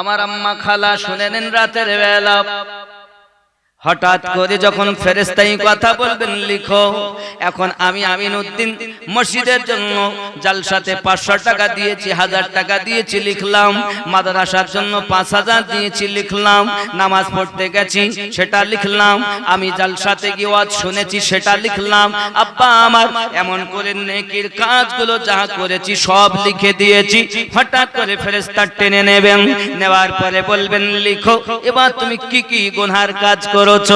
আমার আম্মা খালা শুনে নিন রাতের বেলা। হঠাৎ করে যখন ফেরেস্তাই কথা বলবেন, লিখো, এখন আমি আমিন উদ্দিন মসজিদের জন্য জালসাতে পাঁচশো টাকা দিয়েছি, হাজার টাকা দিয়েছি, লিখলাম। মাদ্রাসার জন্য পাঁচ হাজার দিয়েছি, লিখলাম। নামাজ পড়তে গেছি, সেটা লিখলাম। আমি জালসাতে গিয়ে শুনেছি, সেটা লিখলাম। আব্বা আমার এমন করে নেকির কাজগুলো যা করেছি, সব লিখে দিয়েছি। হঠাৎ করে ফেরেস্তার টেনে নেবেন। নেওয়ার পরে বলবেন, লিখো, এবার তুমি কি কি গুনহার কাজ করেছ?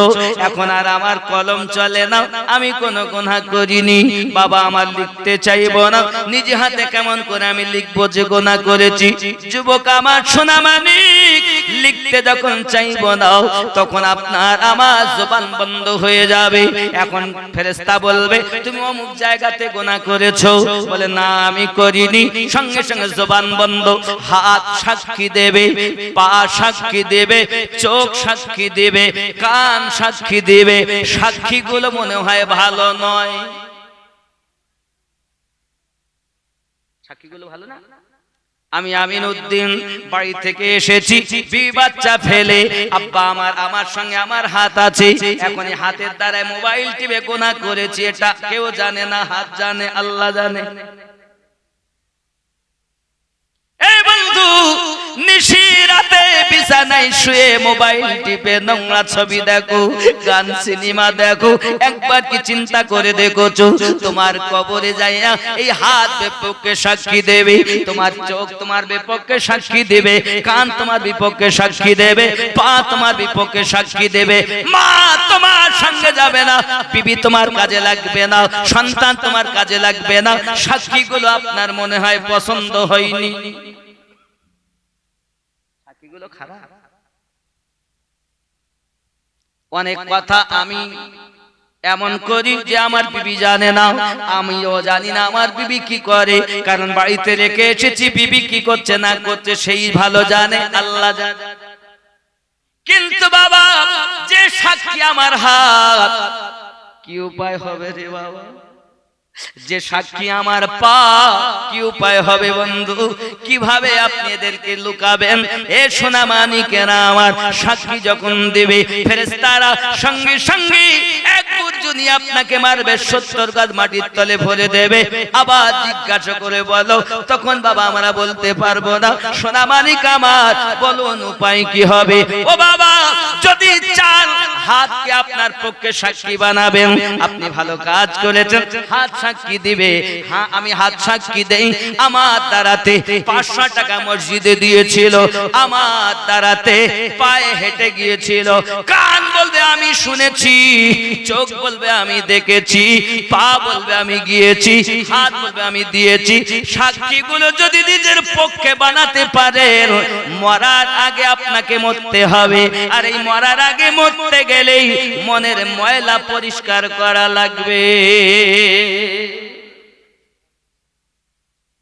এখন আর আমার কলম চলে না, আমি কোন গুনাহ করিনি। বাবা আমার লিখতে চাইব না, নিজে হাতে কেমন করে আমি লিখব যে গুনাহ করেছি? যুবক আমার সোনা মানিক, লিখতে যখন চাইব না, তখন আপনার আমার জবান বন্ধ হয়ে যাবে। এখন ফেরেস্তা বলবে, তুমি অমুক জায়গাতে গোনা করেছ? বলে, না, আমি করিনি। সঙ্গে সঙ্গে জবান বন্ধ, হাত সাক্ষী দেবে, পা সাক্ষী দেবে, চোখ সাক্ষী দেবে, কান সাক্ষী দেবে। সাক্ষীগুলো মনে হয় ভালো নয়। সাক্ষীগুলো ভালো না? আমি আমিন উদ্দিন বাড়ি থেকে এসেছি। বি বাচ্চা ফেলে। আব্বা আমার আমার সঙ্গে আমার হাত আছে। এখন হাতের দ্বারায় মোবাইল টিপে গোনা করেছি। এটা কেউ জানে না হাত জানে আল্লাহ জানে। এই বন্ধু নিশি রাতে বিছানায় শুয়ে মোবাইল টিপে নোংরা ছবি দেখো, গান, সিনেমা দেখো। একবার কি চিন্তা করে তোমার কবরে যাইয়া এই হাত বিপক্ষে সাক্ষী দেবে। তোমার চোখ তোমার বিপক্ষে সাক্ষী দেবে। কান তোমার বিপক্ষে সাক্ষী দেবে। পা তোমার বিপক্ষে সাক্ষী দেবে। মা তোমার সঙ্গে যাবে না। বিবি তোমার কাজে লাগবে না। সন্তান তোমার কাজে লাগবে না। সাক্ষীগুলো আপনার মনে হয় পছন্দ হয়নি। সাক্ষীগুলো খারাপ। অনেক কথা আমি এমন করি যে আমার বিবি জানে না। আমিও জানি না আমার বিবি কি করে। কারণ বাড়িতে রেখে এসেছি বিবি কি করছে না করছে সেই ভালো জানে। আল্লাহ জানে। কিন্তু বাবা যে সাক্ষী আমার হাত। কি উপায় হবে রে বাবা? যে সাক্ষী আমার পা কি উপায় হবে বন্ধু? কীভাবে আপনি এদেরকে লুকাবেন? এ সোনা মানিকেরা আমার সাক্ষী যখন দেবে ফেরেস্তারা সঙ্গে সঙ্গে এক বুর্জুনি আপনাকে মারবে সত্তর গাছ মাটির তলে ভরে দেবে। আবার জিজ্ঞাসা করে বলো তখন বাবা আমরা বলতে পারব না। সোনা মানিক আমার বলুন উপায় কি হবে? ও বাবা যদি চান, হাতকে আপনার পক্ষে সাক্ষী বানাবেন। আপনি ভালো কাজ করেছেন, হাত সাক্ষী দিবে। হ্যাঁ আমি হাত সাক্ষী দেই। আমার দ্বারাতে পাঁচশো টাকা মসজিদে দিয়েছিল। আমার দ্বারাতে পায়ে হেঁটে গিয়েছিল। কান বলবে, আমি শুনেছি। চোখ বলবে, আমি দেখেছি। পা বলবে, আমি গিয়েছি। হাত বলবে, আমি দিয়েছি। সাক্ষীগুলো যদি নিজের পক্ষে বানাতে পারেন, মরার আগে আপনাকে মরতে হবে। আর এই মরার আগে মরতে গেলেই মনের ময়লা পরিষ্কার করা লাগবে।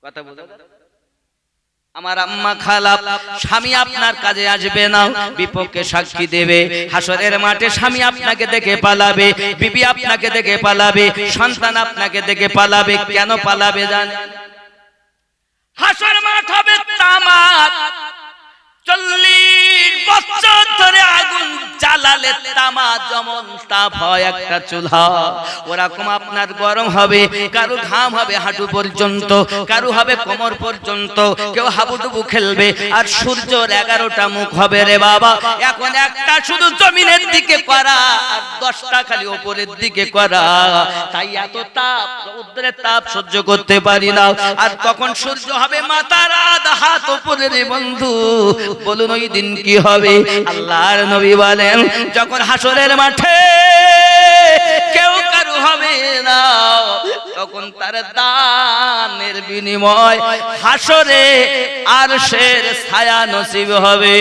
কথা বলো আমার আম্মা খালা স্বামী আপনার কাজে আসবে না, বিপক্ষে সাক্ষী দেবে। হাসরের মাঠে স্বামী আপনাকে দেখে পালাবে, বিবি আপনাকে দেখে পালাবে, সন্তান আপনাকে দেখে পালাবে, কেন পালাবে জান হাসর মাঠ হবে তামাক চল্লিশ বছর ধরে আগুন জ্বালালে তামা যেমন, তাপ হয় একটা চুলহা। ওরকম আপনার গরম হবে, কারও ঘাম হবে হাঁটু পর্যন্ত, কারও হবে কোমর পর্যন্ত, কেউ হাবুডুবু খেলবে, আর সূর্যর এগারোটা মুখ হবে রে বাবা। এখন একটা শুধু জমিনের দিকে করা দশটা খালি ওপরের দিকে করা। তাই এত তাপ, রৌদ্রের তাপ সহ্য করতে পারি না। আর তখন সূর্য হবে মাথার আধা হাত ওপরে রে বন্ধু। বলুন, ওই দিন কি হবে? আল্লাহর নবী বলেন, যখন হাসরের মাঠে কেউ কারু হবে না, তখন তার দানের বিনিময় হাসরে আর শের ছায়া নসিব হবে।